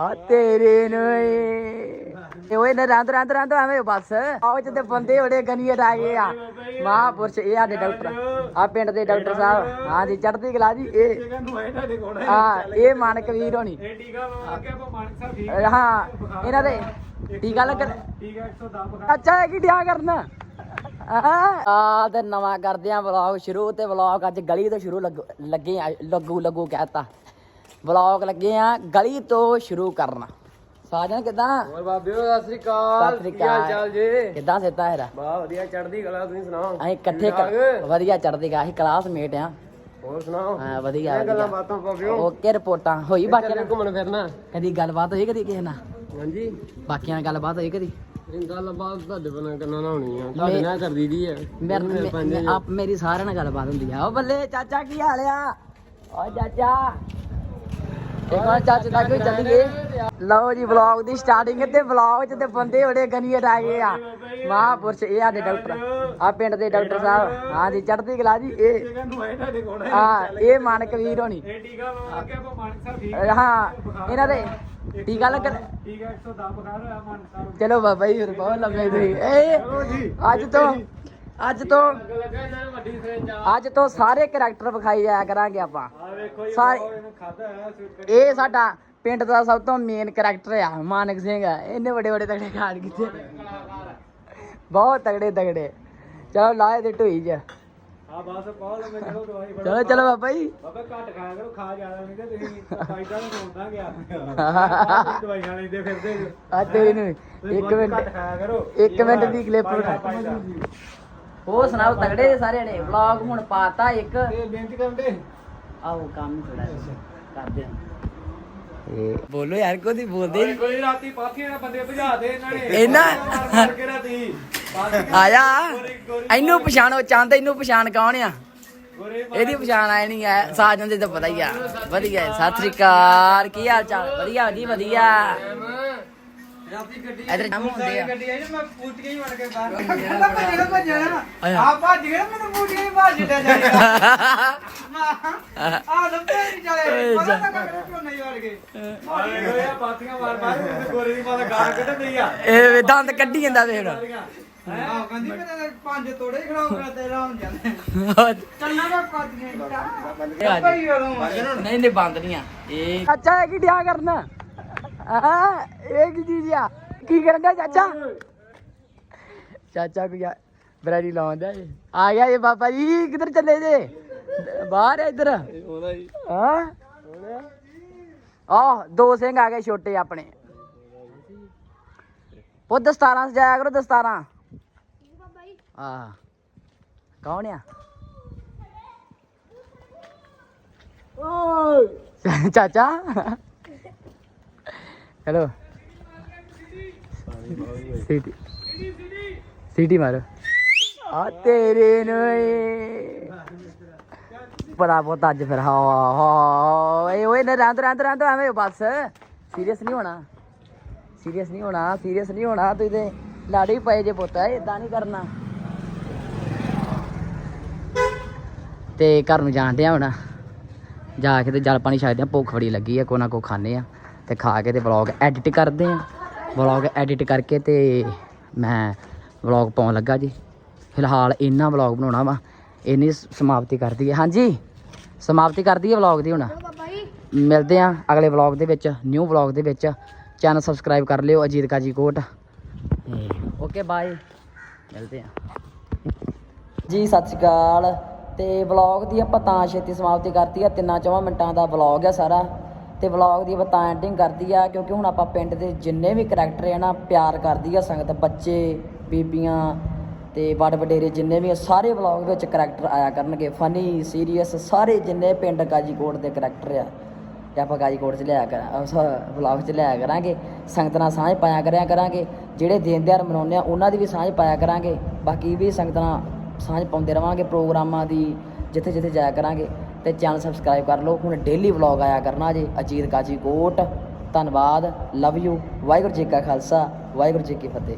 ਆ ਤੇਰੇ ਨੂੰ ਓਏ ਨਾ ਰੰਦ ਰੰਦ ਰੰਦ, ਐਵੇਂ ਬਸ। ਆਹ ਚ ਬੰਦੇ ਬੜੇ ਗਨੀਅਟ ਆ ਗਏ ਆ। ਮਹਾਂਪੁਰਸ਼, ਇਹ ਸਾਡੇ ਡਾਕਟਰ। ਆ ਪਿੰਡ ਦੇ ਡਾਕਟਰ ਸਾਹਿਬ। ਹਾਂ ਜੀ, ਚੜ੍ਹਦੀ ਕਲਾ ਜੀ, ਇਹ। ਹਾਂ, ਇਹ ਮਾਨਕ ਹੋਣੀ। ਹਾਂ, ਇਹਨਾਂ ਦੇ ਟੀਕਾ ਲੱਗ ਅੱਛਾ ਕੀ ਡਿਆ ਕਰਨਾ? ਆ ਤੇ ਨਵਾਂ ਕਰਦੇ ਆ ਵਲੌਗ ਸ਼ੁਰੂ, ਤੇ ਵਲੌਗ ਅੱਜ ਗਲੀ ਤੋਂ ਸ਼ੁਰੂ ਲੱਗੇ ਆ, ਲੱਗੂ ਲੱਗੂ ਕਹਿਤਾ। ਵਲੌਗ ਲੱਗੇ ਆ ਗਲੀ ਤੋਂ ਸ਼ੁਰੂ ਕਰਨਾ। ਸਾਜਨ ਕਿਦਾਂ? ਹੋਰ ਬਾਬਿਓ ਸਤਿ ਸ੍ਰੀ ਅਕਾਲ। ਸਤਿ ਸ੍ਰੀ ਅਕਾਲ। ਚਾਲ ਜੀ? ਕਿਦਾਂ ਸਿੱਧਾ ਹੈਰਾ ਬਾ ਵਧੀਆ ਚੜ੍ਹਦੀ ਕਲਾ ਤੁਸੀਂ ਸੁਣਾਓ? ਅਸੀਂ ਇਕੱਠੇ? ਵਧੀਆ ਚੜਦੇ ਗਾ ਅਸੀਂ ਕਲਾਸਮੇਟ ਆ। ਹੋਰ ਸੁਣਾਓ? ਹਾਂ ਵਧੀਆ ਇਹ ਗੱਲਾਂ ਵਧੀਆ ਬਾਤਾਂ ਬਾਬਿਓ? ਓਕੇ ਰਿਪੋਰਟਾਂ। ਹੋਈ ਬਾਕੀ ਚੱਲੇ ਘੁੰਮਣ ਫਿਰਨਾ। ਕਦੀ ਗੱਲਬਾਤ ਹੋਈ ਕਦੀ ਕਿਸੇ ਨਾਲ? ਹਾਂਜੀ। ਬਾਕੀਆਂ ਨਾਲ ਗੱਲਬਾਤ ਹੋਈ ਕਦੀ? ਇਹ ਗੱਲ ਬਾਤ ਤੁਹਾਡੇ ਬਣਾ ਕਰਨਾ ਨਾ ਹੋਣੀ ਆ। ਤੁਹਾਡੇ ਨਾਲ ਕਰਦੀ ਦੀ ਹੈ ਮੇਰੇ ਆਪ ਮੇਰੀ ਸਾਰਿਆਂ ਨਾਲ ਗੱਲਬਾਤ ਹੁੰਦੀ ਆ। ਉਹ ਬੱਲੇ ਚਾਚਾ ਕੀ ਹਾਲ ਆ? ਓ ਚਾਚਾ। ਇੱਕ ਵਾਰ ਚਾਚੇ ਤੱਕ ਵੀ ਚੱਲੀਏ? ਲਓ ਜੀ ਵਲੌਗ ਦੀ ਸਟਾਰਟਿੰਗ ਤੇ ਵਲੌਗ 'ਚ ਤੇ ਬੰਦੇ ਬੜੇ ਗਨੀਅਟ ਆ ਗਏ ਆ। ਮਹਾਂਪੁਰਸ਼, ਇਹ ਸਾਡੇ ਡਾਕਟਰ ਆ, ਪਿੰਡ ਦੇ ਡਾਕਟਰ ਸਾਹਿਬ। ਹਾਂ ਜੀ, ਚੜ੍ਹਦੀ ਕਲਾ ਜੀ, ਇਹ ਹਾਂ, ਇਹ ਮਾਨਕ ਵੀਰ ਹੋਣੀ। ਹਾਂ, ਇਹਨਾਂ ਦੇ ਟੀਕਾ ਲੱਗ ਚਲੋ ਬਾਬਾ ਜੀ ਫਿਰ ਬਹੁਤ ਲੰਮੇ ਤੁਸੀਂ। ਏ ਅੱਜ ਤੋਂ ਅੱਜ ਤੋਂ ਅੱਜ ਤੋਂ ਸਾਰੇ ਕਰੈਕਟਰ ਵਿਖਾਈ ਜਾਇਆ ਕਰਾਂਗੇ ਆਪਾਂ। ਸਾਰੇ ਇਹ ਸਾਡਾ ਪਿੰਡ ਦਾ ਸਭ ਤੋਂ ਮੇਨ ਕਰੈਕਟਰ ਆ ਮਾਨਕ ਸਿੰਘ ਇਹਨੇ ਬੜੇ ਬੜੇ ਤਗੜੇ ਕਾਰਡ ਕੀਤੇ। ਬਹੁਤ ਤਗੜੇ ਤਗੜੇ। ਚਲੋ ਲਾਏ ਦੇ ਢੋਈ ਬਸ ਪਾਲ ਮੈਂ ਚਲੋ ਦਵਾਈ ਚਲੋ ਚਲੋ ਬਾਬਾ ਜੀ। ਬਾਬਾ ਘੱਟ ਖਾਇਆ ਕਰੋ ਖਾ ਜ਼ਿਆਦਾ ਨਹੀਂ ਤੇ ਤੁਸੀਂ ਫਾਇਦਾ ਨਹੀਂ ਹੁੰਦਾ ਗਿਆ। ਦਵਾਈਆਂ ਲੈਂਦੇ ਫਿਰਦੇ। ਜੋ। ਆ ਤੇਰੀ ਨੂੰ ਤੁਸੀਂ ਇੱਕ ਬਹੁਤ ਮਿੰਟ ਘੱਟ ਖਾਇਆ ਕਰੋ। ਇੱਕ ਮਿੰਟ ਦੀ ਕਲਿੱਪ ਫਾਇਦਾ- ਹੋਰ ਸੁਣਾਓ ਤਗੜੇ ਦੇ ਸਾਰੇ ਨੇ। ਵਲੌਗ ਹੁਣ ਪਾਤਾ ਇੱਕ। ਤੇ ਬੇਨਤੀ ਕਰਦੇ ਆਓ ਕੰਮ ਥੋੜਾ ਕਰਦੇ ਹਾਂ ਇਹ ਬੋਲੋ ਯਾਰ ਕੋਈ ਬੋਲਦੇ। ਕੋਈ ਰਾਤੀ ਪਾਥੀਆਂ ਨਾਲ ਬੰਦੇ ਭਜਾਦੇ ਇਹਨਾਂ ਨੇ। ਇਹਨਾਂ? ਮਾਰ ਮਾਰ ਕੇ ਰਾਤੀ। ਆਇਆ। ਇਹਨੂੰ ਪਛਾਣੋ ਚੰਦ ਇਹਨੂੰ ਪਛਾਣ ਕੌਣ ਆ? ਇਹਦੀ ਪਛਾਣ ਆਏ ਨਹੀਂ ਆ ਸਾਜਨ ਦੇ ਤਾਂ ਪਤਾ ਹੀ ਆ। ਵਧੀਆ ਹੈ। ਸਤਿ ਸ੍ਰੀ ਅਕਾਲ। ਕੀ ਹਾਲ ਚਾਲ? ਵਧੀਆ ਜੀ ਵਧੀਆ। ਰਾਤੀ ਗੱਡੀ ਇਧਰ ਕੰਮ ਹੁੰਦੇ ਆ। ਗੱਡੀ ਆਈ ਨਾ ਮੈਂ ਪੁੱਟ ਕੇ ਹੀ ਵੜ ਕੇ ਬਾਹਰ ਕਹਿੰਦਾ ਭੱਜਣਾ ਭੱਜਣਾ ਆਇਆ। ਆ ਭੱਜ ਗਿਆ ਮੈਨੂੰ ਪੁੱਟ ਕੇ ਹੀ ਭੱਜ ਲਿਆ ਜਾਏਗਾ ਆ ਲੱਭੇ ਨਹੀਂ ਚਲੇ। ਪਤਾ ਤਾਂ ਕਰੇ ਕਿਉਂ ਨਹੀਂ ਵੜ ਗਏ। ਆਏ ਹੋਏ ਆ ਪਾਥੀਆਂ ਮਾਰ ਮਾਰ ਤੇ ਗੋਰੇ ਦੀ ਮਾਤਾ ਗਾਲ ਕੱਢ ਰਹੀ ਆ। ਇਹ ਵੇ ਦੰਦ ਕੱਢੀ ਜਾਂਦਾ ਵੇਖ ਆ ਕਹਿੰਦੀ ਮੇਰੇ ਪੰਜ ਤੋੜੇ ਖੜਾਉ ਕਰ ਤੇ ਰਾਮ ਜਾਂਦੇ ਚੱਲਣਾ ਮੈਂ ਭੱਜ ਗਿਆ ਭਾਈ ਉਦੋਂ। ਨਹੀਂ ਨਹੀਂ ਬੰਦ ਨਹੀਂ ਆ। ਇਹ ਚਾਚਾ ਇਹ ਕੀ ਡਿਆ ਕਰਨਾ? ਆ ਇਹ ਕੀ ਚੀਜ਼ ਆ? ਕੀ ਕਰਨ ਡਿਆ ਚਾਚਾ? ਚਾਚਾ ਕੋਈ ਆ ਬਰੈਡੀ ਲਾਉਂਦਾ ਏ। ਆ ਗਿਆ ਇਹ ਬਾਬਾ ਜੀ ਕਿੱਧਰ ਚੱਲੇ ਜੇ? ਬਾਹਰ ਇੱਧਰ। ਉਹਦਾ ਹੀ? ਹਾਂ ਆਹ ਦੋ ਸਿੰਘ ਆ ਗਏ ਛੋਟੇ ਆਪਣੇ। ਉਹ ਦਸਤਾਰਾਂ ਸਜਾਇਆ ਕਰੋ ਦਸਤਾਰਾਂ। ਆ ਕੌਣ ਆ? ਓਏ। ਚਾਚਾ? ਹੈਲੋ ਸੀਟੀ ਸੀਟੀ ਮਾਰੋ ਆ ਤੇਰੇ ਨੂੰ ਏ ਬਹੁਤ ਅੱਜ ਫਿਰ ਹਾਂ ਹਾਂ ਏ ਓਏ ਨਾ ਰੰਦ ਰੰਦ ਰੰਦ ਐਵੇਂ ਬਸ ਸੀਰੀਅਸ ਨਹੀਂ ਹੋਣਾ ਸੀਰੀਅਸ ਨਹੀਂ ਹੋਣਾ ਸੀਰੀਅਸ ਨਹੀਂ ਹੋਣਾ ਤੂੰ ਤੇ ਲਾੜੇ ਹੀ ਪਏ ਜੇ ਪੁੱਤ ਇਦਾਂ ਨਹੀਂ ਕਰਨਾ ਤੇ ਘਰ ਨੂੰ ਜਾਣਦੇ ਆ ਹੁਣ ਜਾ ਕੇ ਤੇ ਜਲ ਪਾਣੀ ਛਕਦੇ ਆ ਭੁੱਖ ਬੜੀ ਲੱਗੀ ਆ ਕੋ ਨਾ ਕੋ ਖਾਣੇ ਆ ਤੇ ਖਾ ਕੇ ਤੇ ਵਲੌਗ ਐਡਿਟ ਕਰਦੇ ਆ। ਵਲੌਗ ਐਡਿਟ ਕਰਕੇ ਤੇ ਮੈਂ ਵਲੌਗ ਪਾਉਣ ਲੱਗਾ ਜੀ। ਫਿਲਹਾਲ ਇੰਨਾ ਵਲੌਗ ਬਣਾਉਣਾ ਵਾ ਇੰਨੀ ਸਮਾਪਤੀ ਕਰਦੀ ਹੈ ਹਾਂਜੀ ਸਮਾਪਤੀ ਕਰਦੀ ਹੈ ਵਲੌਗ ਦੀ ਹੁਣ। ਮਿਲਦੇ ਆ ਅਗਲੇ ਵਲੌਗ ਦੇ ਵਿੱਚ ਨਿਊ ਵਲੌਗ ਦੇ ਵਿੱਚ। ਚੈਨਲ ਸਬਸਕ੍ਰਾਈਬ ਕਰ ਲਿਓ ਅਜੀਤ ਕਾਜੀ ਕੋਟ। ਓਕੇ ਬਾਏ ਮਿਲਦੇ ਆ। ਜੀ ਸਤਿ ਸ਼੍ਰੀ ਅਕਾਲ। ਤੇ ਵਲੌਗ ਦੀ ਆਪਾਂ ਤਾਂ ਛੇਤੀ ਸਮਾਪਤੀ ਕਰਤੀ ਆ। ਤਿੰਨਾਂ ਚੌਵਾਂ ਮਿੰਟਾਂ ਦਾ ਵਲੌਗ ਆ ਸਾਰਾ। ਤੇ ਵਲੌਗ ਦੀ ਆਪਾਂ ਤਾਂ ਐਂਡਿੰਗ ਕਰਦੀ ਆ ਕਿਉਂਕਿ ਹੁਣ ਆਪਾਂ ਪਿੰਡ ਦੇ ਜਿੰਨੇ ਵੀ ਕਰੈਕਟਰ ਆ ਨਾ ਪਿਆਰ ਕਰਦੀ ਆ ਸੰਗਤ ਬੱਚੇ ਬੀਬੀਆਂ ਤੇ ਵੱਡ ਵਡੇਰੇ ਜਿੰਨੇ ਵੀ ਆ, ਸਾਰੇ ਵਲੌਗ ਵਿੱਚ ਕਰੈਕਟਰ ਆਇਆ ਕਰਨਗੇ। ਫਨੀ ਸੀਰੀਅਸ ਸਾਰੇ ਜਿੰਨੇ ਪਿੰਡ ਗਾਜੀਕੋਟ ਦੇ ਕਰੈਕਟਰ ਆ ਤੇ ਆਪਾਂ ਗਾਜੀਕੋਟ ਚ ਲਿਆ ਕਰ ਉਸ ਵਲੌਗ ਚ ਲਿਆ ਕਰਾਂਗੇ। ਸੰਗਤ ਨਾਲ ਸਾਂਝ ਪਾਇਆ ਕਰਿਆ ਕਰਾਂਗੇ। ਜਿਹੜੇ ਦਿਨ ਦਿਹਾੜ ਮਨਾਉਂਦੇ ਆ ਉਹਨਾਂ ਦੀ ਵੀ ਸਾਂਝ ਪਾਇਆ ਕਰਾਂਗੇ। ਬਾਕੀ ਵੀ ਸੰਗਤ ਨਾਲ ਸਾਂਝ ਪਾਉਂਦੇ ਰਵਾਂਗੇ ਪ੍ਰੋਗਰਾਮਾਂ ਦੀ ਜਿੱਥੇ ਜਿੱਥੇ ਜਾਇਆ ਕਰਾਂਗੇ। ਤੇ ਚੈਨਲ ਸਬਸਕ੍ਰਾਈਬ ਕਰ ਲਓ। ਹੁਣ ਡੇਲੀ ਵਲੌਗ ਆਇਆ ਕਰਨਾ ਜੀ। ਅਜੀਤ ਕਾਜੀ ਕੋਟ ਧੰਨਵਾਦ। ਲਵ ਯੂ ਵਾਹਿਗੁਰੂ ਜੀ ਕਾ ਖਾਲਸਾ। ਵਾਹਿਗੁਰੂ ਜੀ ਕੀ ਫਤਿਹ।